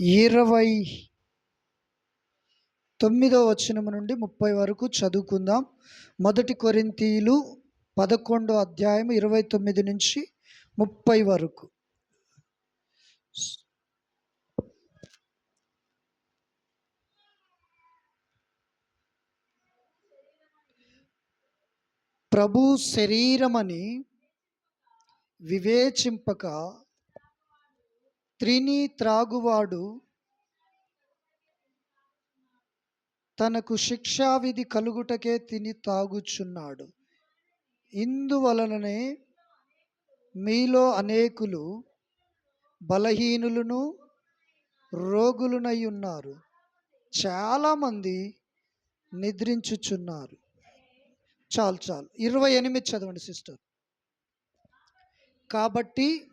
ఇరవై తొమ్మిదో వచనము నుండి ముప్పై వరకు చదువుకుందాం. మొదటి కొరింతీలు పదకొండో అధ్యాయం ఇరవై తొమ్మిది నుంచి ముప్పై వరకు. ప్రభు శరీరమని వివేచింపక త్రిని త్రాగువాడు తనకు శిక్షావిధి కలుగుటకే తిని తాగుచున్నాడు. ఇందువలననే మీలో అనేకులు బలహీనులను రోగులునై ఉన్నారు చాలామంది నిద్రించుచున్నారు. చాలు చాలు. ఇరవై ఎనిమిది చదవండి సిస్టర్. కాబట్టి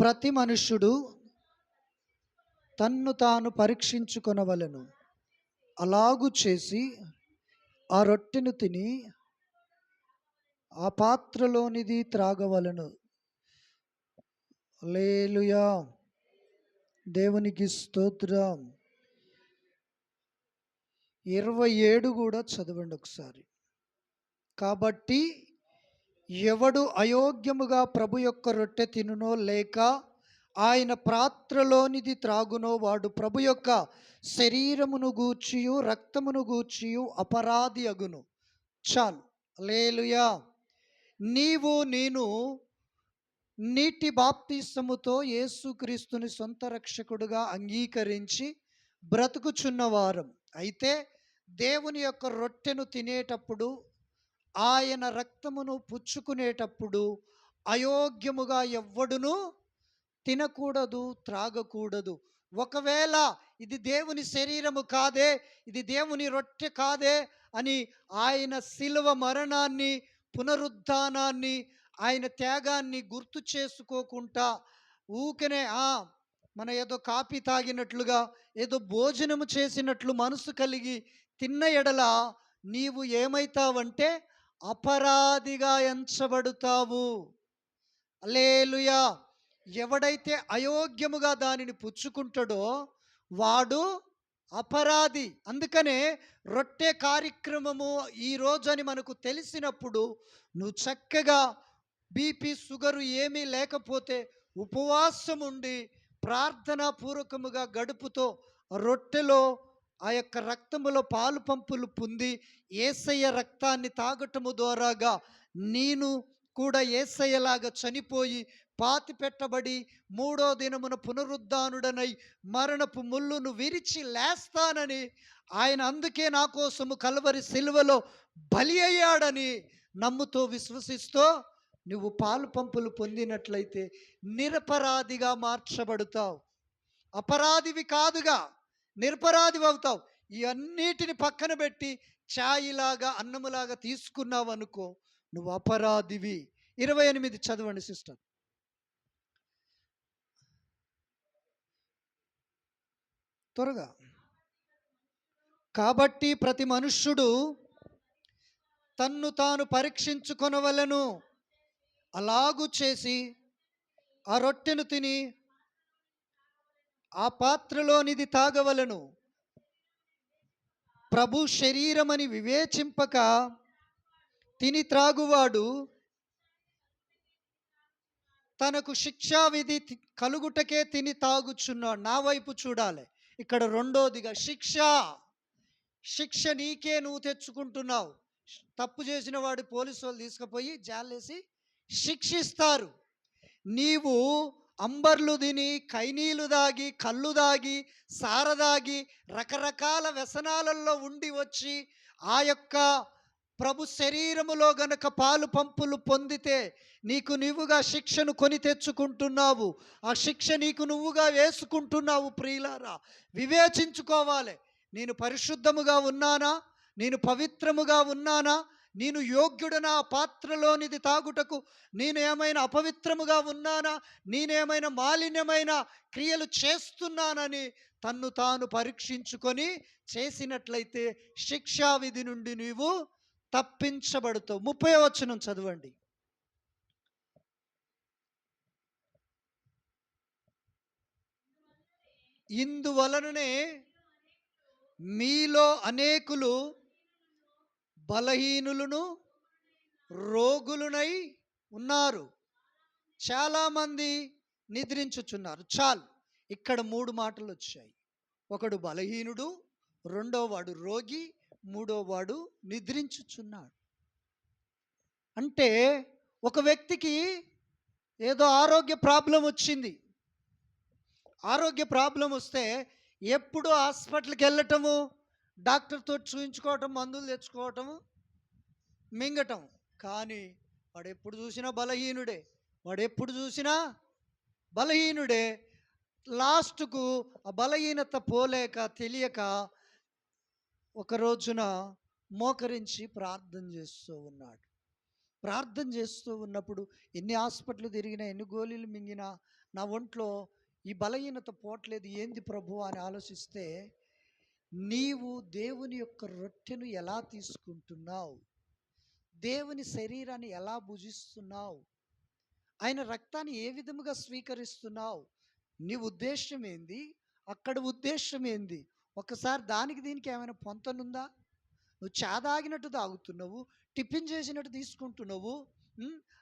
ప్రతి మనుష్యుడు తన్ను తాను పరీక్షించుకొనవలను. అలాగు చేసి ఆ రొట్టెను తిని ఆ పాత్రలోనిది త్రాగవలను. లేలుయా దేవునికి స్తోత్రం. ఇరవై ఏడు కూడా చదవండి ఒకసారి. కాబట్టి ఎవడు అయోగ్యముగా ప్రభు యొక్క రొట్టె తినునో లేక ఆయన పాత్రలోనిది త్రాగునో వాడు ప్రభు యొక్క శరీరమును గూర్చియు రక్తమును గూర్చియు అపరాధి అగును. చాలు. లేలుయా నీవు నేను నీటి బాప్తిసముతో యేసుక్రీస్తుని సొంత రక్షకుడుగా అంగీకరించి బ్రతుకుచున్నవారం అయితే దేవుని యొక్క రొట్టెను తినేటప్పుడు ఆయన రక్తమును పుచ్చుకునేటప్పుడు అయోగ్యముగా ఎవ్వడును తినకూడదు త్రాగకూడదు. ఒకవేళ ఇది దేవుని శరీరము కాదే ఇది దేవుని రొట్టె కాదే అని ఆయన శిలువ మరణాన్ని పునరుద్ధానాన్ని ఆయన త్యాగాన్ని గుర్తు చేసుకోకుండా ఊకనే ఆ మన ఏదో కాపీ తాగినట్లుగా ఏదో భోజనము చేసినట్లు మనసు కలిగి తిన్న ఎడల నీవు ఏమైతావంటే అపరాధిగా ఎంచబడుతావు. అలేలుయా ఎవడైతే అయోగ్యముగా దానిని పుచ్చుకుంటాడో వాడు అపరాధి. అందుకనే రొట్టె కార్యక్రమము ఈ రోజు అని మనకు తెలిసినప్పుడు నువ్వు చక్కగా బీపీ షుగరు ఏమీ లేకపోతే ఉపవాసం ఉండి ప్రార్థనాపూర్వకముగా గడుపుతో రొట్టెలో ఆ యొక్క రక్తములో పాలు పంపులు పొంది ఏసయ్య రక్తాన్ని తాగటము ద్వారాగా నేను కూడా ఏసయ్యలాగా చనిపోయి పాతి పెట్టబడి మూడో దినమున పునరుద్ధానుడనై మరణపు ముళ్ళును విరిచి లేస్తానని ఆయన అందుకే నా కోసము కలవరి సిలువలో బలి అయ్యాడని నమ్ముతో విశ్వసిస్తూ నువ్వు పాలు పంపులు పొందినట్లయితే నిరపరాధిగా మార్చబడతావు. అపరాధివి కాదుగా. నిరపరాధి అవుతావు. ఇవన్నిటిని పక్కన పెట్టి ఛాయిలాగా అన్నములాగా తీసుకున్నావు అనుకో నువ్వు అపరాధివి. ఇరవై ఎనిమిది చదవండి సిస్టర్. త్వరగా. కాబట్టి ప్రతి మనుష్యుడు తన్ను తాను పరీక్షించుకొనవలను. అలాగు చేసి ఆ రొట్టెను తిని ఆ పాత్రలోనిది తాగవలను. ప్రభు శరీరమని వివేచింపక తిని త్రాగువాడు తనకు శిక్షావిధి తి- కలుగుటకే తిని తాగుచున్నాడు. నా వైపు చూడాలి. ఇక్కడ రెండోదిగా శిక్ష. శిక్ష నీకే నువ్వు తెచ్చుకుంటున్నావు. తప్పు చేసిన వాడి పోలీసు వాళ్ళు తీసుకుపోయి జాలేసి శిక్షిస్తారు. నీవు అంబర్లు తిని కైనీలు దాగి కళ్ళు దాగి సారదాగి రకరకాల వ్యసనాలలో ఉండి వచ్చి ఆ యొక్క ప్రభు శరీరములో గనక పాలు పంపులు పొందితే నీకు నీవుగా శిక్షను కొని తెచ్చుకుంటున్నావు. ఆ శిక్ష నీకు నువ్వుగా వేసుకుంటున్నావు ప్రియులారా. వివేచించుకోవాలి. నేను పరిశుద్ధముగా ఉన్నానా? నేను పవిత్రముగా ఉన్నానా? నేను యోగ్యుడనా పాత్రలోనిది తాగుటకు నేను ఏమైనా అపవిత్రముగా ఉన్నానా? నేనేమైనా మాలిన్యమైన క్రియలు చేస్తున్నానని తన్ను తాను పరీక్షించుకొని చేసినట్లయితే శిక్షావిధి నుండి నీవు తప్పించబడుతావు. ముప్పై వచనం చదవండి. ఇందువలననే మీలో అనేకులు బలహీనులను రోగులునై ఉన్నారు. చాలామంది నిద్రించుచున్నారు. చాలు ఇక్కడ మూడు మాటలు వచ్చాయి ఒకడు బలహీనుడు రెండోవాడు రోగి మూడోవాడు నిద్రించుచున్నాడు. అంటే ఒక వ్యక్తికి ఏదో ఆరోగ్య ప్రాబ్లం వచ్చింది. ఆరోగ్య ప్రాబ్లం వస్తే ఎప్పుడు హాస్పిటల్కి వెళ్ళటము డాక్టర్తో చూయించుకోవటం మందులు తెచ్చుకోవటం మింగటం. కానీ వాడు ఎప్పుడు చూసినా బలహీనుడే. వాడు ఎప్పుడు చూసినా బలహీనుడే. లాస్ట్కు ఆ బలహీనత పోలేక తెలియక ఒక రోజున మోకరించి ప్రార్థన చేస్తూ ఉన్నాడు. ప్రార్థన చేస్తూ ఉన్నప్పుడు ఎన్ని హాస్పిటల్ తిరిగినా ఎన్ని గోళీలు మింగినా నా ఒంట్లో ఈ బలహీనత పోవట్లేదు. ఏంది ప్రభు అని ఆలోచిస్తే నీవు దేవుని యొక్క రొట్టెను ఎలా తీసుకుంటున్నావు? దేవుని శరీరాన్ని ఎలా భుజిస్తున్నావు? ఆయన రక్తాన్ని ఏ విధముగా స్వీకరిస్తున్నావు? నీ ఉద్దేశం ఏంది? అక్కడ ఉద్దేశం ఏంది? ఒకసారి దానికి దీనికి ఏమైనా పొంతనుందా? నువ్వు చాదాగినట్టు తాగుతున్నావు టిఫిన్ చేసినట్టు తీసుకుంటున్నావు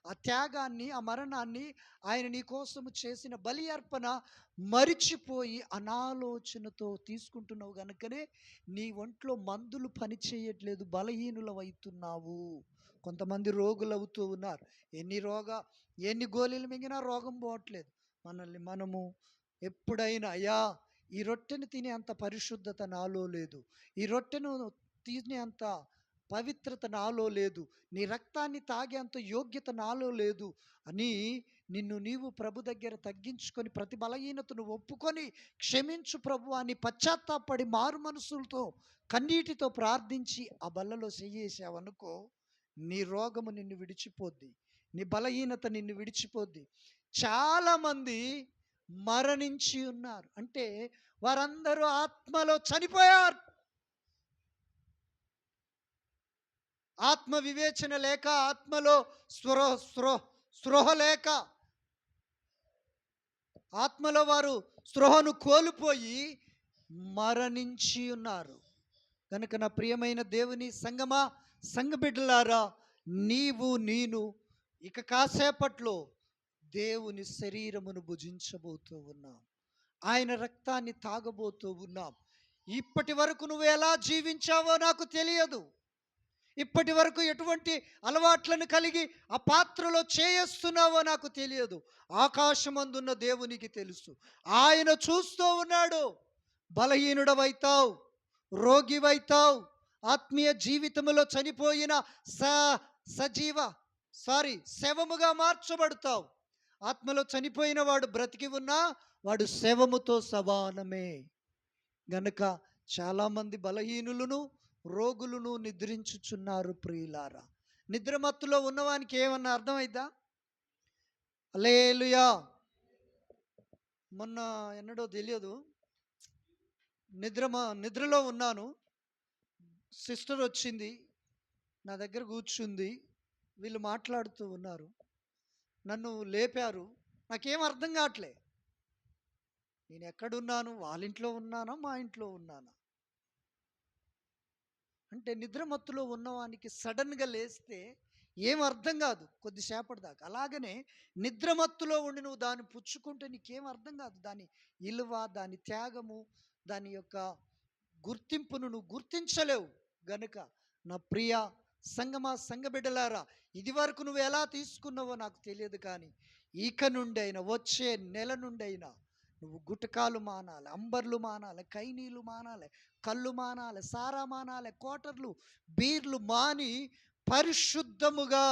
ఆ త్యాగాన్ని ఆ మరణాన్ని ఆయన నీ కోసము చేసిన బలి అర్పణ మరిచిపోయి అనాలోచనతో తీసుకుంటున్నావు కనుకనే నీ ఒంట్లో మందులు పని చేయట్లేదు కొంతమంది రోగులు అవుతూ ఉన్నారు. ఎన్ని రోగ ఎన్ని గోళీలు మింగినా రోగం పోవట్లేదు. మనల్ని మనము ఎప్పుడైనా అయ్యా ఈ రొట్టెను తినే అంత పరిశుద్ధత నాలో లేదు. ఈ రొట్టెను తినే అంత పవిత్రత నాలో లేదు. నీ రక్తాన్ని తాగేంత యోగ్యత నాలో లేదు అని నిన్ను నీవు ప్రభు దగ్గర తగ్గించుకొని ప్రతి బలహీనతను ఒప్పుకొని క్షమించు ప్రభు అని పశ్చాత్తాపడి మారు మనసులతో కన్నీటితో ప్రార్థించి ఆ బల్లలో చెయ్యేసావనుకో నీ రోగము నిన్ను విడిచిపోద్ది. నీ బలహీనత నిన్ను విడిచిపోద్ది. చాలామంది మరణించి ఉన్నారు. అంటే వారందరూ ఆత్మలో చనిపోయారు. ఆత్మ వివేచన లేక ఆత్మలో స్పృహ స్పృహ స్పృహ లేక ఆత్మలో వారు స్పృహను కోల్పోయి మరణించి ఉన్నారు. కనుక నా ప్రియమైన దేవుని సంగమా సంగబిడ్డలారా నీవు నేను ఇక కాసేపట్లో దేవుని శరీరమును భుజించబోతూ ఉన్నాం. ఆయన రక్తాన్ని తాగబోతూ ఉన్నాం. ఇప్పటి వరకు నువ్వు ఎలా జీవించావో నాకు తెలియదు. ఇప్పటి వరకు ఎటువంటి అలవాట్లను కలిగి ఆ పాత్రలో చేయేస్తున్నావో నాకు తెలియదు. ఆకాశమందున్న దేవునికి తెలుసు. ఆయన చూస్తూ ఉన్నాడు. బలహీనుడవైతావు రోగివైతావు ఆత్మీయ జీవితంలో చనిపోయిన స సజీవ సారీ శవముగా మార్చబడతావు. ఆత్మలో చనిపోయిన వాడు బ్రతికి ఉన్నా వాడు శవముతో సమానమే. గనుక చాలామంది బలహీనులను రోగులను నిద్రించుచున్నారు ప్రియులారా. నిద్రమత్తులో ఉన్నవానికి ఏమన్నా అర్థమైద్దా? అలేలుయా మొన్న ఎన్నడో తెలియదు. నిద్రమ నిద్రలో ఉన్నాను. సిస్టర్ వచ్చింది. నా దగ్గర కూర్చుంది. వీళ్ళు మాట్లాడుతూ ఉన్నారు. నన్ను లేపారు. నాకేం అర్థం కావట్లే. నేను ఎక్కడున్నాను? వాళ్ళ ఇంట్లో ఉన్నానా? మా ఇంట్లో ఉన్నానా? అంటే నిద్రమత్తులో ఉన్నవానికి సడన్గా లేస్తే ఏం అర్థం కాదు కొద్దిసేపటి దాకా. అలాగనే నిద్రమత్తులో ఉండి నువ్వు దాన్ని పుచ్చుకుంటే నీకేం అర్థం కాదు. దాని ఇలువ దాని త్యాగము దాని యొక్క గుర్తింపును నువ్వు గుర్తించలేవు. గనుక నా ప్రియ సంగమా సంగబిడ్డలారా ఇది వరకు నువ్వు ఎలా తీసుకున్నావో నాకు తెలియదు కానీ ఇక నుండి అయినా వచ్చే నెల నుండి అయినా నువ్వు గుటకాలు మానాలి అంబర్లు మానాలి కైనీలు మానాలి కళ్ళు మానాలి సారా మానాలి కోటర్లు బీర్లు మాని పరిశుద్ధముగా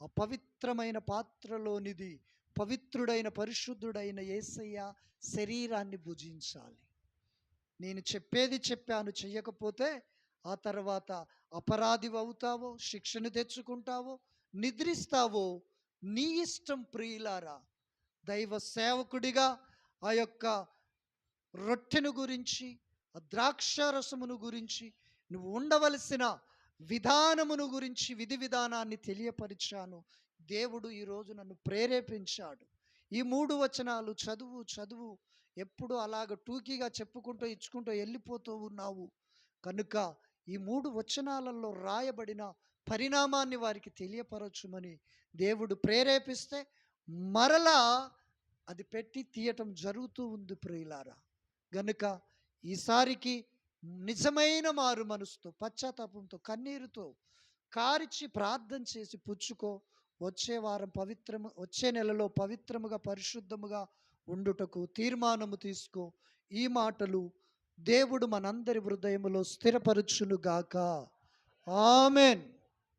అపవిత్రమైన పాత్రలోనిది పవిత్రుడైన పరిశుద్ధుడైన యేసయ్య శరీరాన్ని భుజించాలి. నేను చెప్పేది చెప్పాను చెయ్యకపోతే ఆ తర్వాత అపరాధి అవుతావో శిక్షను తెచ్చుకుంటావో నిద్రిస్తావో నీ ఇష్టం ప్రియులారా దైవ సేవకుడిగా ఆ యొక్క రొట్టెను గురించి ఆ ద్రాక్షారసమును గురించి నువ్వు ఉండవలసిన విధానమును గురించి విధి విధానాన్ని తెలియపరిచాను. దేవుడు ఈరోజు నన్ను ప్రేరేపించాడు. ఈ మూడు వచనాలు చదువు చదువు ఎప్పుడు అలాగ టూకీగా చెప్పుకుంటూ ఇచ్చుకుంటూ వెళ్ళిపోతూ ఉన్నావు. కనుక ఈ మూడు వచనాలలో రాయబడిన పరిణామాన్ని వారికి తెలియపరచుమని దేవుడు ప్రేరేపిస్తే మరలా అది పెట్టి తీయటం జరుగుతూ ఉంది ప్రియులారా. గనుక ఈసారికి నిజమైన మారు మనసుతో పశ్చాత్తాపంతో కన్నీరుతో కారిచి ప్రార్థన చేసి పుచ్చుకో. వచ్చే వారం పవిత్రము వచ్చే నెలలో పవిత్రముగా పరిశుద్ధముగా ఉండుటకు తీర్మానము తీసుకో. ఈ మాటలు దేవుడు మనందరి హృదయములో స్థిరపరచునుగాక. ఆమెన్.